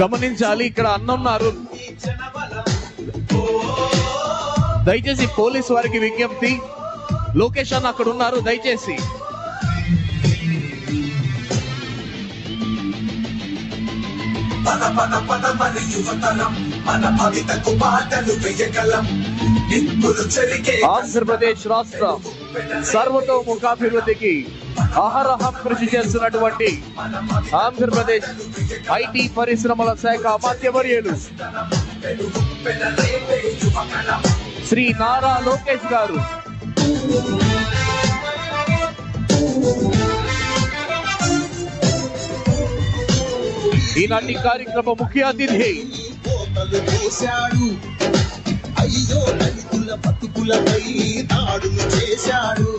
గమనించాలి ఇక్కడ అన్నున్నారు దయచేసి పోలీస్ వారికి విజ్ఞప్తి లోకేష్ అన్న అక్కడ ఉన్నారు దయచేసి పద పద పద మన యువతరం మన భవితకు బాటలు వేయగలం ఆంధ్రప్రదేశ్ రాష్ట్ర సర్వతోముఖాభివృద్ధికి అహరహం కృషి చేస్తున్నటువంటి ఆంధ్రప్రదేశ్ ఐటీ పరిశ్రమల శాఖ అమాత్యవర్యులు శ్రీ నారా లోకేష్ గారు. ఈనాటి కార్యక్రమ ముఖ్య అతిథి కోతలు పోశాడు. అయ్యో దళితుల బతుకులపై దాడులు చేశాడు.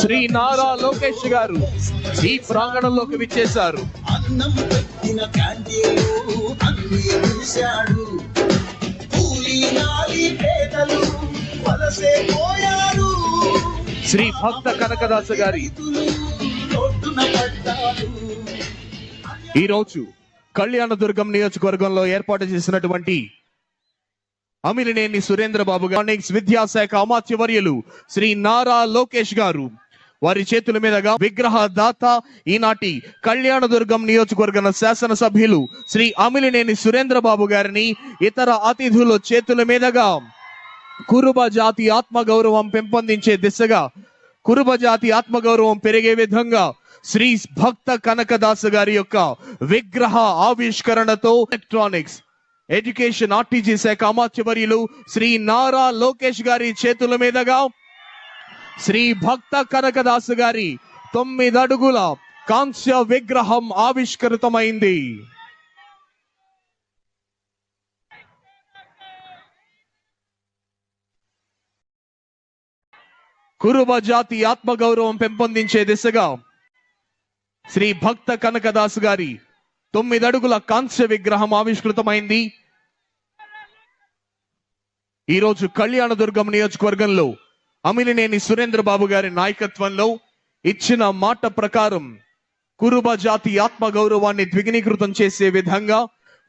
శ్రీ నారా లోకేష్ గారు ఈ ప్రాంగణంలోకి విచ్చేశారు. అన్నం పెట్టిన క్యాంటీన్లు అన్ని చూశాడు. కూలీ నాలి పేదలు వలసే పోయారు. శ్రీ భక్త కనకదాస గారి రైతులు రోడ్డున పడ్డారు. ఈ రోజు కళ్యాణదుర్గం నియోజకవర్గంలో ఏర్పాటు చేసినటువంటి అమిలినేని సురేంద్ర బాబు గార్నిక్స్ విద్యాశాఖ అమాత్యవర్యులు శ్రీ నారా లోకేష్ గారు. వారి చేతుల మీదుగా విగ్రహ దాత ఈనాటి కళ్యాణదుర్గం నియోజకవర్గం శాసనసభ్యులు శ్రీ అమిలినేని సురేంద్ర బాబు గారిని ఇతర అతిథుల చేతుల మీదుగా కురుబ జాతి ఆత్మగౌరవం పెంపొందించే దిశగా కురుబ జాతి ఆత్మగౌరవం పెరిగే విధంగా శ్రీ భక్త కనకదాస్ గారి యొక్క విగ్రహ ఆవిష్కరణతో ఎలక్ట్రానిక్స్ ఎడ్యుకేషన్ ఆర్టీజీ శాఖ అమాత్యవర్యులు శ్రీ నారా లోకేష్ గారి చేతుల మీదుగా శ్రీ భక్త కనకదాస్ గారి తొమ్మిది అడుగుల కాంస్య విగ్రహం ఆవిష్కృతమైంది. కురుబ జాతి ఆత్మగౌరవం పెంపొందించే దిశగా శ్రీ భక్త కనకదాస్ గారి తొమ్మిది అడుగుల కాంస్య విగ్రహం ఆవిష్కృతమైంది. ఈరోజు కళ్యాణదుర్గం నియోజకవర్గంలో అమిలినేని సురేంద్ర బాబు గారి నాయకత్వంలో ఇచ్చిన మాట ప్రకారం కురుబ జాతి ఆత్మ గౌరవాన్ని ద్విగుణీకృతం చేసే విధంగా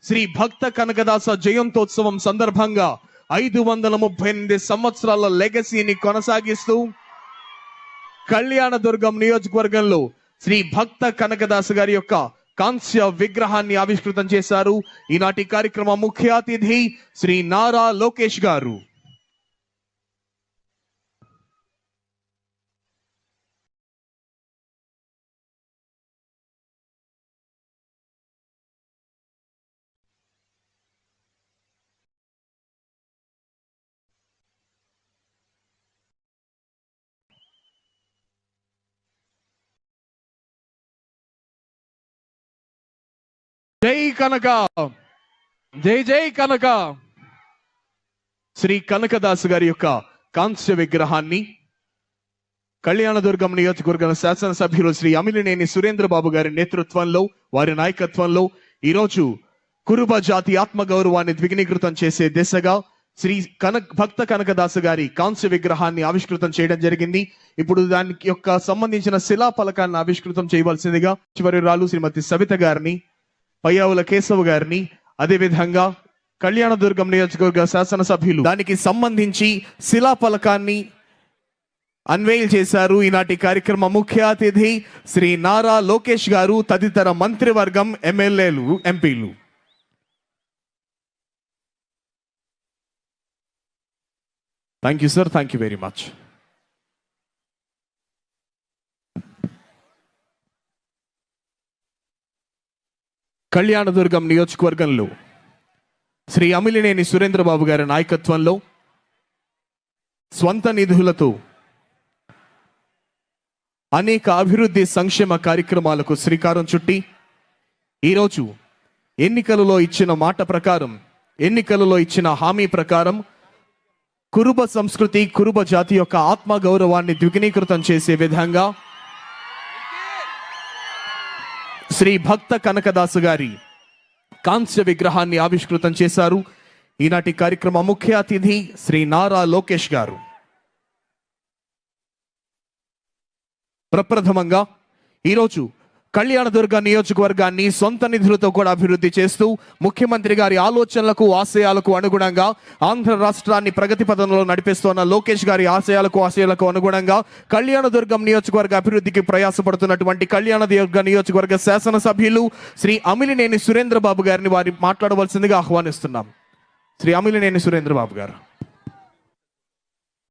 శ్రీ భక్త కనకదాస జయంతోత్సవం సందర్భంగా ఐదు వందల ముప్పై ఎనిమిది సంవత్సరాల లెగసీని కొనసాగిస్తూ కళ్యాణదుర్గం నియోజకవర్గంలో శ్రీ భక్త కనకదాస్ గారి యొక్క కాంస్య విగ్రహాన్ని ఆవిష్కృతం చేశారు. ఈనాటి కార్యక్రమ ముఖ్య అతిథి శ్రీ నారా లోకేష్ గారు. జై కనక. జై జై కనక. శ్రీ కనకదాస్ గారి యొక్క కాంస్య విగ్రహాన్ని కళ్యాణదుర్గం నియోజకవర్గం శాసనసభ్యులు శ్రీ అమిలినేని సురేంద్ర బాబు గారి నేతృత్వంలో వారి నాయకత్వంలో ఈరోజు కురుబ జాతి ఆత్మగౌరవాన్ని ద్విగ్నీకృతం చేసే దిశగా శ్రీ కనక్ భక్త కనకదాసు గారి కాంస్య విగ్రహాన్ని ఆవిష్కృతం చేయడం జరిగింది. ఇప్పుడు దానికి యొక్క సంబంధించిన శిలా ఫలకాన్ని ఆవిష్కృతం చేయవలసిందిగా చివరి రాలు శ్రీమతి సవిత గారిని పయ్యావుల కేశవ్ గారిని అదేవిధంగా కళ్యాణదుర్గం నియోజకవర్గ శాసనసభ్యులు. దానికి సంబంధించి శిలా ఫలకాన్ని అన్వేల్ చేశారు. ఈనాటి కార్యక్రమ ముఖ్య అతిథి శ్రీ నారా లోకేష్ గారు తదితర మంత్రివర్గం ఎమ్మెల్యేలు ఎంపీలు. Thank you sir thank you very much Kalyandurg నియోజకవర్గంలో శ్రీ అమిలినేని సురేంద్రబాబు గారి నాయకత్వంలో స్వంత నిధులతో అనేక అభివృద్ధి సంక్షేమ కార్యక్రమాలకు శ్రీకారం చుట్టి ఈరోజు ఎన్నికలలో ఇచ్చిన మాట ప్రకారం ఎన్నికలలో ఇచ్చిన హామీ ప్రకారం కురుబ సంస్కృతి కురుబ జాతి యొక్క ఆత్మ గౌరవాన్ని ద్విగుణీకృతం చేసే విధంగా శ్రీ భక్త కనకదాసు గారి కాంస్య విగ్రహాన్ని ఆవిష్కృతం చేశారు. ఈనాటి కార్యక్రమ ముఖ్య అతిథి శ్రీ నారా లోకేష్ గారు. ప్రప్రథమంగా ఈరోజు కళ్యాణదుర్గ నియోజకవర్గాన్ని సొంత నిధులతో కూడా అభివృద్ధి చేస్తూ ముఖ్యమంత్రి గారి ఆలోచనలకు ఆశయాలకు అనుగుణంగా ఆంధ్ర రాష్ట్రాన్ని ప్రగతి పథంలో నడిపిస్తున్న లోకేష్ గారి ఆశయాలకు ఆశయాలకు అనుగుణంగా కళ్యాణదుర్గం నియోజకవర్గ అభివృద్ధికి ప్రయాసపడుతున్నటువంటి కళ్యాణదుర్గ నియోజకవర్గ శాసనసభ్యులు శ్రీ అమిలినేని సురేంద్రబాబు గారిని వారి మాట్లాడవలసిందిగా ఆహ్వానిస్తున్నాం. శ్రీ అమిలినేని సురేంద్రబాబు గారు.